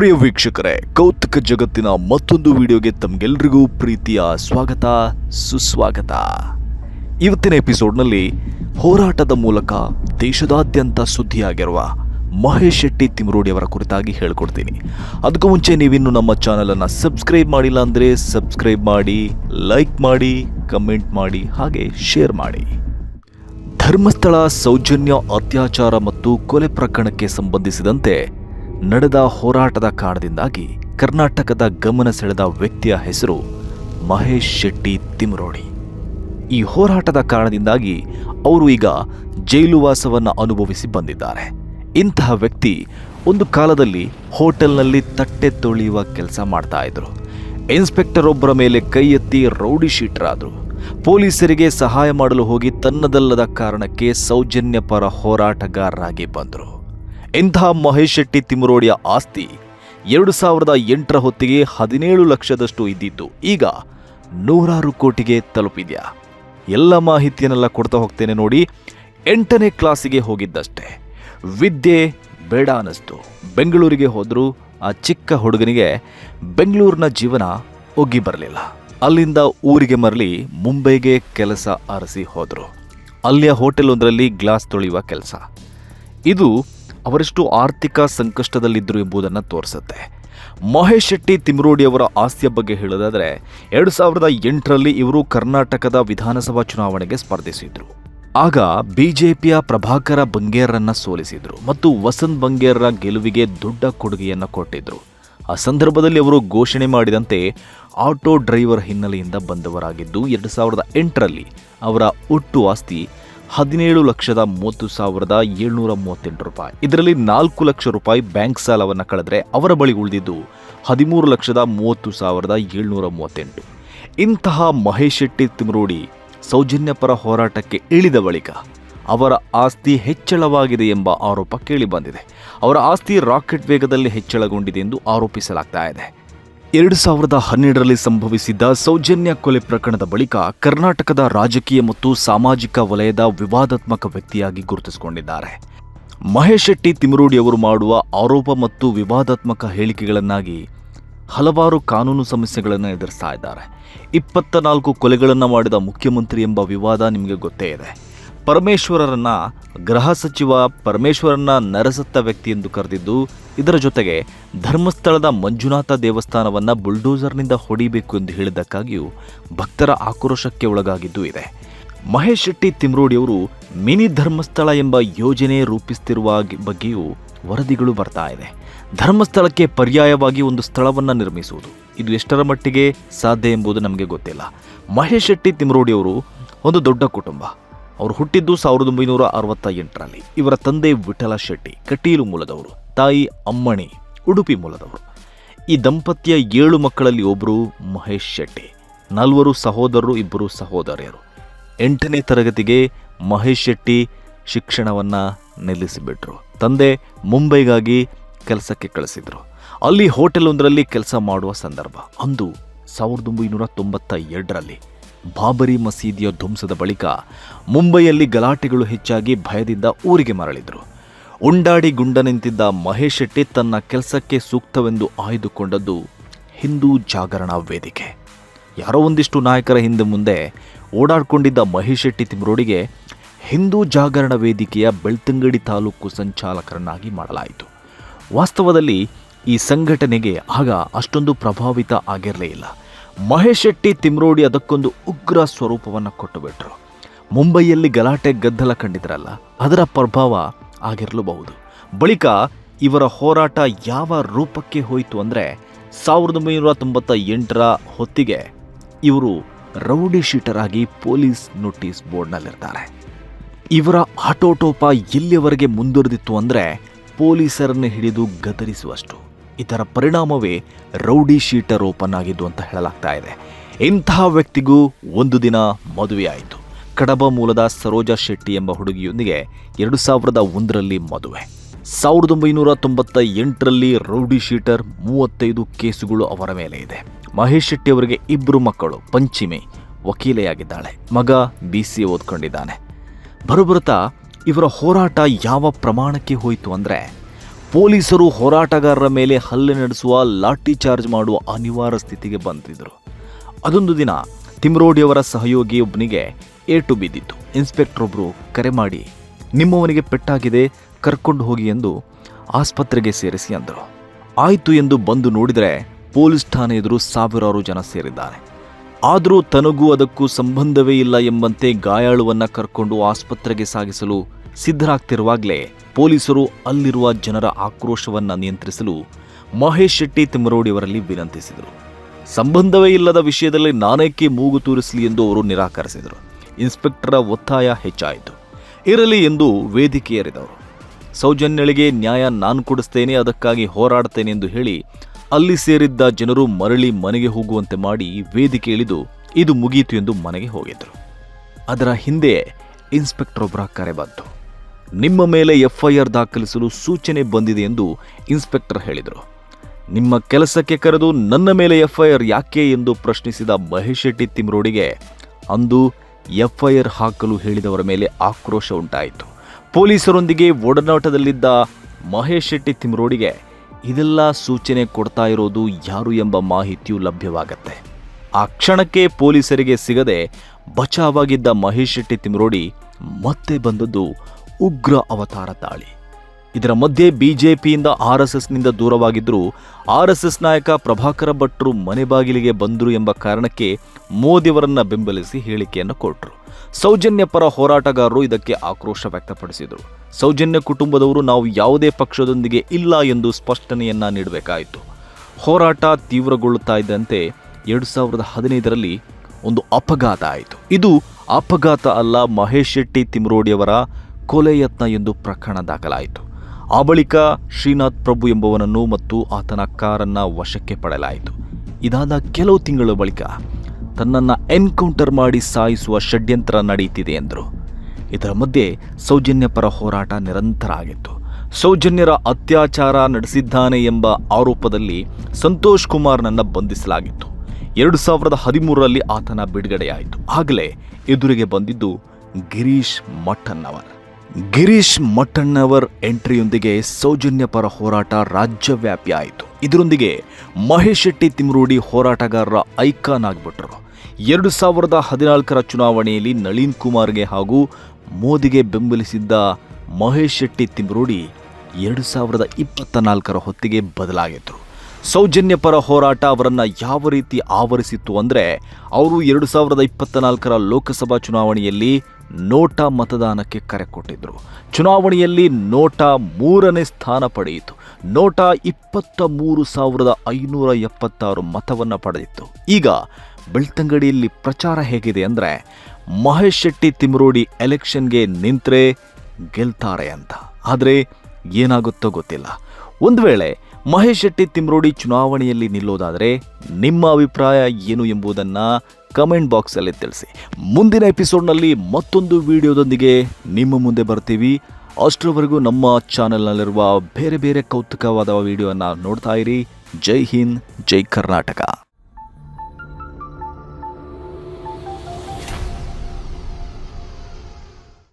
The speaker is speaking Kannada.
ಪ್ರಿಯ ವೀಕ್ಷಕರೇ, ಕೌತುಕ ಜಗತ್ತಿನ ಮತ್ತೊಂದು ವಿಡಿಯೋಗೆ ತಮಗೆಲ್ರಿಗೂ ಪ್ರೀತಿಯ ಸ್ವಾಗತ, ಸುಸ್ವಾಗತ. ಇವತ್ತಿನ ಎಪಿಸೋಡ್ನಲ್ಲಿ ಹೋರಾಟದ ಮೂಲಕ ದೇಶದಾದ್ಯಂತ ಸುದ್ದಿಯಾಗಿರುವ ಮಹೇಶ್ ಶೆಟ್ಟಿ ತಿಮರೋಡಿ ಅವರ ಕುರಿತಾಗಿ ಹೇಳ್ಕೊಡ್ತೀನಿ. ಅದಕ್ಕೂ ಮುಂಚೆ ನೀವಿನ್ನು ನಮ್ಮ ಚಾನಲನ್ನು ಸಬ್ಸ್ಕ್ರೈಬ್ ಮಾಡಿಲ್ಲ ಅಂದರೆ ಸಬ್ಸ್ಕ್ರೈಬ್ ಮಾಡಿ, ಲೈಕ್ ಮಾಡಿ, ಕಮೆಂಟ್ ಮಾಡಿ, ಹಾಗೆ ಶೇರ್ ಮಾಡಿ. ಧರ್ಮಸ್ಥಳ ಸೌಜನ್ಯ ಅತ್ಯಾಚಾರ ಮತ್ತು ಕೊಲೆ ಪ್ರಕರಣಕ್ಕೆ ಸಂಬಂಧಿಸಿದಂತೆ ನಡೆದ ಹೋರಾಟದ ಕಾರಣದಿಂದಾಗಿ ಕರ್ನಾಟಕದ ಗಮನ ಸೆಳೆದ ವ್ಯಕ್ತಿಯ ಹೆಸರು ಮಹೇಶ್ ಶೆಟ್ಟಿ ತಿಮರೋಡಿ. ಈ ಹೋರಾಟದ ಕಾರಣದಿಂದಾಗಿ ಅವರು ಈಗ ಜೈಲುವಾಸವನ್ನು ಅನುಭವಿಸಿ ಬಂದಿದ್ದಾರೆ. ಇಂತಹ ವ್ಯಕ್ತಿ ಒಂದು ಕಾಲದಲ್ಲಿ ಹೋಟೆಲ್ನಲ್ಲಿ ತಟ್ಟೆ ತೊಳೆಯುವ ಕೆಲಸ ಮಾಡ್ತಾ ಇದ್ರು. ಇನ್ಸ್ಪೆಕ್ಟರ್ ಒಬ್ಬರ ಮೇಲೆ ಕೈ ಎತ್ತಿ ರೌಡಿ ಶೀಟರಾದರು. ಪೊಲೀಸರಿಗೆ ಸಹಾಯ ಮಾಡಲು ಹೋಗಿ ತನ್ನದಲ್ಲದ ಕಾರಣಕ್ಕೆ ಸೌಜನ್ಯ ಪರ ಹೋರಾಟಗಾರರಾಗಿ ಬಂದರು. ಇಂತಹ ಮಹೇಶ್ ಶೆಟ್ಟಿ ತಿಮರೋಡಿಯ ಆಸ್ತಿ? ಎರಡು ಸಾವಿರದ ಎಂಟರ ಹೊತ್ತಿಗೆ ಹದಿನೇಳು ಲಕ್ಷದಷ್ಟು ಇದ್ದಿತ್ತು ಈಗ ನೂರಾರು ಕೋಟಿಗೆ ತಲುಪಿದ್ಯಾ? ಎಲ್ಲ ಮಾಹಿತಿಯನ್ನೆಲ್ಲ ಕೊಡ್ತಾ ಹೋಗ್ತೇನೆ ನೋಡಿ, ಎಂಟನೇ ಕ್ಲಾಸಿಗೆ ಹೋಗಿದ್ದಷ್ಟೇ. ವಿದ್ಯೆ ಬೇಡ ಅನ್ನಿಸ್ತು. ಬೆಂಗಳೂರಿಗೆ ಹೋದರೂ ಆ ಚಿಕ್ಕ ಹುಡುಗನಿಗೆ ಬೆಂಗಳೂರಿನ ಜೀವನ ಒಗ್ಗಿ ಬರಲಿಲ್ಲ. ಅಲ್ಲಿಂದ ಊರಿಗೆ ಮರಳಿ ಮುಂಬೈಗೆ ಕೆಲಸ ಅರಸಿ ಹೋದರು. ಅಲ್ಲಿಯ ಹೋಟೆಲ್ ಒಂದರಲ್ಲಿ ಗ್ಲಾಸ್ ತೊಳೆಯುವ ಕೆಲಸ. ಇದು ಅವರೆಷ್ಟು ಆರ್ಥಿಕ ಸಂಕಷ್ಟದಲ್ಲಿದ್ದರು ಎಂಬುದನ್ನು ತೋರಿಸುತ್ತೆ. ಮಹೇಶ್ ಶೆಟ್ಟಿ ತಿಮ್ರೋಡಿ ಅವರ ಆಸ್ತಿಯ ಬಗ್ಗೆ ಹೇಳೋದಾದರೆ, ಎರಡು ಸಾವಿರದ ಎಂಟರಲ್ಲಿ ಇವರು ಕರ್ನಾಟಕದ ವಿಧಾನಸಭಾ ಚುನಾವಣೆಗೆ ಸ್ಪರ್ಧಿಸಿದ್ರು. ಆಗ ಬಿಜೆಪಿಯ ಪ್ರಭಾಕರ ಬಂಗೇರನ್ನ ಸೋಲಿಸಿದ್ರು ಮತ್ತು ವಸಂತ್ ಬಂಗೇರರ ಗೆಲುವಿಗೆ ದೊಡ್ಡ ಕೊಡುಗೆಯನ್ನು ಕೊಟ್ಟಿದ್ರು. ಆ ಸಂದರ್ಭದಲ್ಲಿ ಅವರು ಘೋಷಣೆ ಮಾಡಿದಂತೆ, ಆಟೋ ಡ್ರೈವರ್ ಹಿನ್ನೆಲೆಯಿಂದ ಬಂದವರಾಗಿದ್ದು, ಎರಡು ಸಾವಿರದ ಎಂಟರಲ್ಲಿ ಅವರ ಒಟ್ಟು ಆಸ್ತಿ ಹದಿನೇಳು ಲಕ್ಷದ ಮೂವತ್ತು ಸಾವಿರದ ಏಳ್ನೂರ ಮೂವತ್ತೆಂಟು ರೂಪಾಯಿ. ಇದರಲ್ಲಿ ನಾಲ್ಕು ಲಕ್ಷ ರೂಪಾಯಿ ಬ್ಯಾಂಕ್ ಸಾಲವನ್ನು ಕಳೆದ್ರೆ ಅವರ ಬಳಿ ಉಳಿದಿದ್ದು ಹದಿಮೂರು ಲಕ್ಷದ ಮೂವತ್ತು ಸಾವಿರದ ಏಳ್ನೂರ ಮೂವತ್ತೆಂಟು. ಇಂತಹ ಮಹೇಶ್ ಶೆಟ್ಟಿ ತಿಮರೋಡಿ ಸೌಜನ್ಯಪರ ಹೋರಾಟಕ್ಕೆ ಇಳಿದ ಬಳಿಕ ಅವರ ಆಸ್ತಿ ಹೆಚ್ಚಳವಾಗಿದೆ ಎಂಬ ಆರೋಪ ಕೇಳಿಬಂದಿದೆ ಅವರ ಆಸ್ತಿ ರಾಕೆಟ್ ವೇಗದಲ್ಲಿ ಹೆಚ್ಚಳಗೊಂಡಿದೆ ಎಂದು ಆರೋಪಿಸಲಾಗ್ತಾ ಇದೆ. ಎರಡು ಸಾವಿರದ ಹನ್ನೆರಡರಲ್ಲಿ ಸಂಭವಿಸಿದ್ದ ಸೌಜನ್ಯ ಕೊಲೆ ಪ್ರಕರಣದ ಬಳಿಕ ಕರ್ನಾಟಕದ ರಾಜಕೀಯ ಮತ್ತು ಸಾಮಾಜಿಕ ವಲಯದ ವಿವಾದಾತ್ಮಕ ವ್ಯಕ್ತಿಯಾಗಿ ಗುರುತಿಸಿಕೊಂಡಿದ್ದಾರೆ. ಮಹೇಶ್ ಶೆಟ್ಟಿ ತಿಮರೋಡಿ ಅವರು ಮಾಡುವ ಆರೋಪ ಮತ್ತು ವಿವಾದಾತ್ಮಕ ಹೇಳಿಕೆಗಳನ್ನಾಗಿ ಹಲವಾರು ಕಾನೂನು ಸಮಸ್ಯೆಗಳನ್ನು ಎದುರಿಸ್ತಾ ಇದ್ದಾರೆ. ಇಪ್ಪತ್ತ ನಾಲ್ಕು ಕೊಲೆಗಳನ್ನು ಮಾಡಿದ ಮುಖ್ಯಮಂತ್ರಿ ಎಂಬ ವಿವಾದ ನಿಮಗೆ ಗೊತ್ತೇ ಇದೆ. ಪರಮೇಶ್ವರರನ್ನ ಗೃಹ ಸಚಿವ ಪರಮೇಶ್ವರನ್ನ ನರಸತ್ತ ವ್ಯಕ್ತಿ ಎಂದು ಕರೆದಿದ್ದು, ಇದರ ಜೊತೆಗೆ ಧರ್ಮಸ್ಥಳದ ಮಂಜುನಾಥ ದೇವಸ್ಥಾನವನ್ನು ಬುಲ್ಡೋಸರ್ನಿಂದ ಹೊಡಿಬೇಕು ಎಂದು ಹೇಳಿದ್ದಕ್ಕಾಗಿಯೂ ಭಕ್ತರ ಆಕ್ರೋಶಕ್ಕೆ ಒಳಗಾಗಿದ್ದು ಇದೆ. ಮಹೇಶ್ ಶೆಟ್ಟಿ ತಿಮ್ರೋಡಿಯವರು ಮಿನಿ ಧರ್ಮಸ್ಥಳ ಎಂಬ ಯೋಜನೆ ರೂಪಿಸುತ್ತಿರುವ ಬಗ್ಗೆಯೂ ವರದಿಗಳು ಬರ್ತಾ ಇದೆ. ಧರ್ಮಸ್ಥಳಕ್ಕೆ ಪರ್ಯಾಯವಾಗಿ ಒಂದು ಸ್ಥಳವನ್ನು ನಿರ್ಮಿಸುವುದು ಇದು ಎಷ್ಟರ ಮಟ್ಟಿಗೆ ಸಾಧ್ಯ ಎಂಬುದು ನಮಗೆ ಗೊತ್ತಿಲ್ಲ. ಮಹೇಶ್ ಶೆಟ್ಟಿ ತಿಮ್ರೋಡಿಯವರು ಒಂದು ದೊಡ್ಡ ಕುಟುಂಬ. ಅವರು ಹುಟ್ಟಿದ್ದು ಸಾವಿರದ ಒಂಬೈನೂರ ಅರವತ್ತ ಎಂಟರಲ್ಲಿ ಇವರ ತಂದೆ ವಿಠಲ ಶೆಟ್ಟಿ, ಕಟೀಲು ಮೂಲದವರು, ತಾಯಿ ಅಮ್ಮಣಿ, ಉಡುಪಿ ಮೂಲದವರು. ಈ ದಂಪತಿಯ ಏಳು ಮಕ್ಕಳಲ್ಲಿ ಒಬ್ಬರು ಮಹೇಶ್ ಶೆಟ್ಟಿ, ನಾಲ್ವರು ಸಹೋದರರು, ಇಬ್ಬರು ಸಹೋದರಿಯರು. ಎಂಟನೇ ತರಗತಿಗೆ ಮಹೇಶ್ ಶೆಟ್ಟಿ ಶಿಕ್ಷಣವನ್ನು ನಿಲ್ಲಿಸಿಬಿಟ್ರು. ತಂದೆ ಮುಂಬೈಗಾಗಿ ಕೆಲಸಕ್ಕೆ ಕಳಿಸಿದರು. ಅಲ್ಲಿ ಹೋಟೆಲ್ ಒಂದರಲ್ಲಿ ಕೆಲಸ ಮಾಡುವ ಸಂದರ್ಭ, ಅಂದು ಸಾವಿರದ ಒಂಬೈನೂರ ತೊಂಬತ್ತ ಎರಡರಲ್ಲಿ ಬಾಬರಿ ಮಸೀದಿಯ ಧ್ವಂಸದ ಬಳಿಕ ಮುಂಬೈಯಲ್ಲಿ ಗಲಾಟೆಗಳು ಹೆಚ್ಚಾಗಿ ಭಯದಿಂದ ಊರಿಗೆ ಮರಳಿದ್ರು. ಉಂಡಾಡಿ ಗುಂಡ ನಿಂತಿದ್ದ ಮಹೇಶ್ ಶೆಟ್ಟಿ ತನ್ನ ಕೆಲಸಕ್ಕೆ ಸೂಕ್ತವೆಂದು ಆಯ್ದುಕೊಂಡದ್ದು ಹಿಂದೂ ಜಾಗರಣ ವೇದಿಕೆ. ಯಾರೋ ಒಂದಿಷ್ಟು ನಾಯಕರ ಹಿಂದೆ ಮುಂದೆ ಓಡಾಡಿಕೊಂಡಿದ್ದ ಮಹೇಶ್ ಶೆಟ್ಟಿ ತಿಮ್ರೋಡಿಗೆ ಹಿಂದೂ ಜಾಗರಣ ವೇದಿಕೆಯ ಬೆಳ್ತಂಗಡಿ ತಾಲೂಕು ಸಂಚಾಲಕರನ್ನಾಗಿ ಮಾಡಲಾಯಿತು. ವಾಸ್ತವದಲ್ಲಿ ಈ ಸಂಘಟನೆಗೆ ಆಗ ಅಷ್ಟೊಂದು ಪ್ರಭಾವಿತ ಆಗಿರಲೇ ಇಲ್ಲ. ಮಹೇಶ್ ಶೆಟ್ಟಿ ತಿಮ್ರೋಡಿ ಅದಕ್ಕೊಂದು ಉಗ್ರ ಸ್ವರೂಪವನ್ನು ಕೊಟ್ಟುಬಿಟ್ರು. ಮುಂಬೈಯಲ್ಲಿ ಗಲಾಟೆ ಗದ್ದಲ ಕಂಡಿದ್ರಲ್ಲ, ಅದರ ಪ್ರಭಾವ ಆಗಿರಲೂಬಹುದು. ಬಳಿಕ ಇವರ ಹೋರಾಟ ಯಾವ ರೂಪಕ್ಕೆ ಹೋಯಿತು ಅಂದರೆ ಸಾವಿರದ ಒಂಬೈನೂರ ತೊಂಬತ್ತ ಎಂಟರ ಹೊತ್ತಿಗೆ ಇವರು ರೌಡಿ ಶೀಟರ್ ಆಗಿ ಪೊಲೀಸ್ ನೋಟಿಸ್ ಬೋರ್ಡ್ನಲ್ಲಿರ್ತಾರೆ. ಇವರ ಆಟೋಟೋಪ ಎಲ್ಲಿಯವರೆಗೆ ಮುಂದುವರೆದಿತ್ತು ಅಂದರೆ ಪೊಲೀಸರನ್ನು ಹಿಡಿದು ಗದರಿಸುವಷ್ಟು. ಇದರ ಪರಿಣಾಮವೇ ರೌಡಿ ಶೀಟರ್ ಓಪನ್ ಆಗಿದ್ದು ಅಂತ ಹೇಳಲಾಗ್ತಾ ಇದೆ. ಇಂತಹ ವ್ಯಕ್ತಿಗೂ ಒಂದು ದಿನ ಮದುವೆಯಾಯಿತು. ಕಡಬ ಮೂಲದ ಸರೋಜಾ ಶೆಟ್ಟಿ ಎಂಬ ಹುಡುಗಿಯೊಂದಿಗೆ ಎರಡು ಸಾವಿರದ ಒಂದರಲ್ಲಿ ಮದುವೆ. ಸಾವಿರದ ಒಂಬೈನೂರ ತೊಂಬತ್ತ ಎಂಟರಲ್ಲಿ ರೌಡಿ ಶೀಟರ್ ಮೂವತ್ತೈದು ಕೇಸುಗಳು ಅವರ ಮೇಲೆ ಇದೆ. ಮಹೇಶ್ ಶೆಟ್ಟಿ ಅವರಿಗೆ ಇಬ್ಬರು ಮಕ್ಕಳು, ಪಂಚಿಮಿ ವಕೀಲೆಯಾಗಿದ್ದಾಳೆ. ಮಗ ಬಿ ಸಿ ಓದ್ಕೊಂಡಿದ್ದಾನೆ. ಬರುಬರುತ್ತಾ ಇವರ ಹೋರಾಟ ಯಾವ ಪ್ರಮಾಣಕ್ಕೆ ಹೋಯಿತು ಅಂದರೆ ಪೊಲೀಸರು ಹೋರಾಟಗಾರರ ಮೇಲೆ ಹಲ್ಲೆ ನಡೆಸುವ ಲಾಠಿ ಚಾರ್ಜ್ ಮಾಡುವ ಅನಿವಾರ್ಯ ಸ್ಥಿತಿಗೆ ಬಂದಿದ್ದರು ಅದೊಂದು ದಿನ ತಿಮ್ರೋಡಿಯವರ ಸಹಯೋಗಿ ಒಬ್ಬನಿಗೆ ಏಟು ಬಿದ್ದಿತ್ತು. ಇನ್ಸ್ಪೆಕ್ಟರ್ ಒಬ್ಬರು ಕರೆ ಮಾಡಿ, ನಿಮ್ಮವನಿಗೆ ಪೆಟ್ಟಾಗಿದೆ, ಕರ್ಕೊಂಡು ಹೋಗಿ ಎಂದು ಆಸ್ಪತ್ರೆಗೆ ಸೇರಿಸಿ ಅಂದರು. ಆಯಿತು ಎಂದು ಬಂದು ನೋಡಿದರೆ ಪೊಲೀಸ್ ಠಾಣೆ ಎದುರು ಸಾವಿರಾರು ಜನ ಸೇರಿದ್ದಾರೆ. ಆದರೂ ತನಗೂ ಅದಕ್ಕೂ ಸಂಬಂಧವೇ ಇಲ್ಲ ಎಂಬಂತೆ ಗಾಯಾಳುವನ್ನು ಕರ್ಕೊಂಡು ಆಸ್ಪತ್ರೆಗೆ ಸಾಗಿಸಲು ಸಿದ್ಧರಾಗ್ತಿರುವಾಗಲೇ ಪೊಲೀಸರು ಅಲ್ಲಿರುವ ಜನರ ಆಕ್ರೋಶವನ್ನು ನಿಯಂತ್ರಿಸಲು ಮಹೇಶ್ ಶೆಟ್ಟಿ ತಿಮ್ಮರೋಡಿಯವರಲ್ಲಿ ವಿನಂತಿಸಿದರು. ಸಂಬಂಧವೇ ಇಲ್ಲದ ವಿಷಯದಲ್ಲಿ ನಾನೇಕೆ ಮೂಗು ತೂರಿಸಲಿ ಎಂದು ಅವರು ನಿರಾಕರಿಸಿದರು. ಇನ್ಸ್ಪೆಕ್ಟರ್ ಒತ್ತಾಯ ಹೆಚ್ಚಾಯಿತು. ಇರಲಿ ಎಂದು ವೇದಿಕೆಯರಿದವರು ಸೌಜನ್ಯಳಿಗೆ ನ್ಯಾಯ ನಾನು ಕೊಡಿಸ್ತೇನೆ, ಅದಕ್ಕಾಗಿ ಹೋರಾಡ್ತೇನೆ ಎಂದು ಹೇಳಿ ಅಲ್ಲಿ ಸೇರಿದ್ದ ಜನರು ಮರಳಿ ಮನೆಗೆ ಹೋಗುವಂತೆ ಮಾಡಿ ವೇದಿಕೆ ಇಳಿದು ಇದು ಮುಗಿಯಿತು ಎಂದು ಮನೆಗೆ ಹೋಗಿದ್ದರು. ಅದರ ಹಿಂದೆ ಇನ್ಸ್ಪೆಕ್ಟರ್ ಒಬ್ಬರ ಕರೆ ಬಂತು. ನಿಮ್ಮ ಮೇಲೆ ಎಫ್ಐಆರ್ ದಾಖಲಿಸಲು ಸೂಚನೆ ಬಂದಿದೆ ಎಂದು ಇನ್ಸ್ಪೆಕ್ಟರ್ ಹೇಳಿದರು. ನಿಮ್ಮ ಕೆಲಸಕ್ಕೆ ಕರೆದು ನನ್ನ ಮೇಲೆ ಎಫ್ಐಆರ್ ಯಾಕೆ ಎಂದು ಪ್ರಶ್ನಿಸಿದ ಮಹೇಶ್ ಶೆಟ್ಟಿ ತಿಮ್ರೋಡಿಗೆ ಅಂದು ಎಫ್ಐಆರ್ ಹಾಕಲು ಹೇಳಿದವರ ಮೇಲೆ ಆಕ್ರೋಶ ಉಂಟಾಯಿತು. ಪೊಲೀಸರೊಂದಿಗೆ ಒಡನಾಟದಲ್ಲಿದ್ದ ಮಹೇಶ್ ಶೆಟ್ಟಿ ತಿಮ್ರೋಡಿಗೆ ಇದೆಲ್ಲ ಸೂಚನೆ ಕೊಡ್ತಾ ಇರೋದು ಯಾರು ಎಂಬ ಮಾಹಿತಿಯೂ ಲಭ್ಯವಾಗತ್ತೆ. ಆ ಕ್ಷಣಕ್ಕೆ ಪೊಲೀಸರಿಗೆ ಸಿಗದೆ ಬಚಾವಾಗಿದ್ದ ಮಹೇಶ್ ಶೆಟ್ಟಿ ತಿಮ್ರೋಡಿ ಮತ್ತೆ ಬಂದದ್ದು ಉಗ್ರ ಅವತಾರ ತಾಳಿ. ಇದರ ಮಧ್ಯೆ ಬಿಜೆಪಿಯಿಂದ ಆರ್ ಎಸ್ ಎಸ್ನಿಂದ ದೂರವಾಗಿದ್ದರೂ ಆರ್ ಎಸ್ ಎಸ್ ನಾಯಕ ಪ್ರಭಾಕರ ಭಟ್ರು ಮನೆ ಬಾಗಿಲಿಗೆ ಬಂದರು ಎಂಬ ಕಾರಣಕ್ಕೆ ಮೋದಿಯವರನ್ನು ಬೆಂಬಲಿಸಿ ಹೇಳಿಕೆಯನ್ನು ಕೊಟ್ಟರು ಸೌಜನ್ಯ ಪರ ಹೋರಾಟಗಾರರು ಇದಕ್ಕೆ ಆಕ್ರೋಶ ವ್ಯಕ್ತಪಡಿಸಿದರು. ಸೌಜನ್ಯ ಕುಟುಂಬದವರು ನಾವು ಯಾವುದೇ ಪಕ್ಷದೊಂದಿಗೆ ಇಲ್ಲ ಎಂದು ಸ್ಪಷ್ಟನೆಯನ್ನ ನೀಡಬೇಕಾಯಿತು. ಹೋರಾಟ ತೀವ್ರಗೊಳ್ಳುತ್ತಾ ಇದ್ದಂತೆ ಎರಡು ಸಾವಿರದ ಹದಿನೈದರಲ್ಲಿ ಒಂದು ಅಪಘಾತ ಆಯಿತು. ಇದು ಅಪಘಾತ ಅಲ್ಲ ಮಹೇಶ್ ಶೆಟ್ಟಿ ತಿಮ್ರೋಡಿಯವರ ಕೊಲೆ ಯತ್ನ ಎಂದು ಪ್ರಕರಣ ದಾಖಲಾಯಿತು. ಆ ಬಳಿಕ ಶ್ರೀನಾಥ್ ಪ್ರಭು ಎಂಬುವನನ್ನು ಮತ್ತು ಆತನ ಕಾರನ್ನ ವಶಕ್ಕೆ ಪಡೆಯಲಾಯಿತು. ಇದಾದ ಕೆಲವು ತಿಂಗಳ ಬಳಿಕ ತನ್ನನ್ನು ಎನ್ಕೌಂಟರ್ ಮಾಡಿ ಸಾಯಿಸುವ ಷಡ್ಯಂತ್ರ ನಡೆಯುತ್ತಿದೆ ಎಂದರು. ಇದರ ಮಧ್ಯೆ ಸೌಜನ್ಯ ಪರ ಹೋರಾಟ ನಿರಂತರ ಆಗಿತ್ತು. ಸೌಜನ್ಯರ ಅತ್ಯಾಚಾರ ನಡೆಸಿದ್ದಾನೆ ಎಂಬ ಆರೋಪದಲ್ಲಿ ಸಂತೋಷ್ ಕುಮಾರ್ನನ್ನು ಬಂಧಿಸಲಾಗಿತ್ತು. ಎರಡು ಸಾವಿರದ ಹದಿಮೂರರಲ್ಲಿ ಆತನ ಬಿಡುಗಡೆಯಾಯಿತು. ಆಗಲೇ ಎದುರಿಗೆ ಬಂದಿದ್ದು ಗಿರೀಶ್ ಮಠನ್ನವರ್. ಗಿರೀಶ್ ಮಠಣ್ಣವರ್ ಎಂಟ್ರಿಯೊಂದಿಗೆ ಸೌಜನ್ಯ ಪರ ಹೋರಾಟ ರಾಜ್ಯವ್ಯಾಪಿ ಆಯಿತು. ಇದರೊಂದಿಗೆ ಮಹೇಶ್ ಶೆಟ್ಟಿ ತಿಮ್ರೋಡಿ ಹೋರಾಟಗಾರರ ಐಕಾನ್ ಆಗಿಬಿಟ್ರು. ಎರಡು ಸಾವಿರದ ಹದಿನಾಲ್ಕರ ಚುನಾವಣೆಯಲ್ಲಿ ನಳಿನ್ ಕುಮಾರ್ಗೆ ಹಾಗೂ ಮೋದಿಗೆ ಬೆಂಬಲಿಸಿದ್ದ ಮಹೇಶ್ ಶೆಟ್ಟಿ ತಿಮ್ರೋಡಿ ಎರಡು ಸಾವಿರದ ಇಪ್ಪತ್ತ ನಾಲ್ಕರ ಹೊತ್ತಿಗೆ ಬದಲಾಗಿದ್ರು. ಸೌಜನ್ಯ ಪರ ಹೋರಾಟ ಅವರನ್ನು ಯಾವ ರೀತಿ ಆವರಿಸಿತ್ತು ಅಂದರೆ, ಅವರು ಎರಡು ಸಾವಿರದ ಇಪ್ಪತ್ತ ನಾಲ್ಕರ ಲೋಕಸಭಾ ಚುನಾವಣೆಯಲ್ಲಿ ನೋಟಾ ಮತದಾನಕ್ಕೆ ಕರೆ ಕೊಟ್ಟಿದ್ರು. ಚುನಾವಣೆಯಲ್ಲಿ ನೋಟಾ ಮೂರನೇ ಸ್ಥಾನ ಪಡೆಯಿತು. ನೋಟಾ ಇಪ್ಪತ್ತ ಮೂರು ಸಾವಿರದ ಐನೂರ ಎಪ್ಪತ್ತಾರು ಮತವನ್ನು ಪಡೆದಿತ್ತು. ಈಗ ಬೆಳ್ತಂಗಡಿಯಲ್ಲಿ ಪ್ರಚಾರ ಹೇಗಿದೆ ಅಂದರೆ ಮಹೇಶ್ ಶೆಟ್ಟಿ ತಿಮ್ರೋಡಿ ಎಲೆಕ್ಷನ್ಗೆ ನಿಂತರೆ ಗೆಲ್ತಾರೆ ಅಂತ. ಆದರೆ ಏನಾಗುತ್ತೋ ಗೊತ್ತಿಲ್ಲ. ಒಂದು ವೇಳೆ ಮಹೇಶ್ ಶೆಟ್ಟಿ ತಿಮ್ರೋಡಿ ಚುನಾವಣೆಯಲ್ಲಿ ನಿಲ್ಲೋದಾದರೆ ನಿಮ್ಮ ಅಭಿಪ್ರಾಯ ಏನು ಎಂಬುದನ್ನು ಕಮೆಂಟ್ ಬಾಕ್ಸಲ್ಲಿ ತಿಳಿಸಿ. ಮುಂದಿನ ಎಪಿಸೋಡ್ನಲ್ಲಿ ಮತ್ತೊಂದು ವಿಡಿಯೋದೊಂದಿಗೆ ನಿಮ್ಮ ಮುಂದೆ ಬರ್ತೀವಿ. ಅಷ್ಟರವರೆಗೂ ನಮ್ಮ ಚಾನೆಲ್ನಲ್ಲಿರುವ ಬೇರೆ ಬೇರೆ ಕೌತುಕವಾದ ವಿಡಿಯೋನ ನೋಡ್ತಾ ಇರಿ. ಜೈ ಹಿಂದ್, ಜೈ ಕರ್ನಾಟಕ.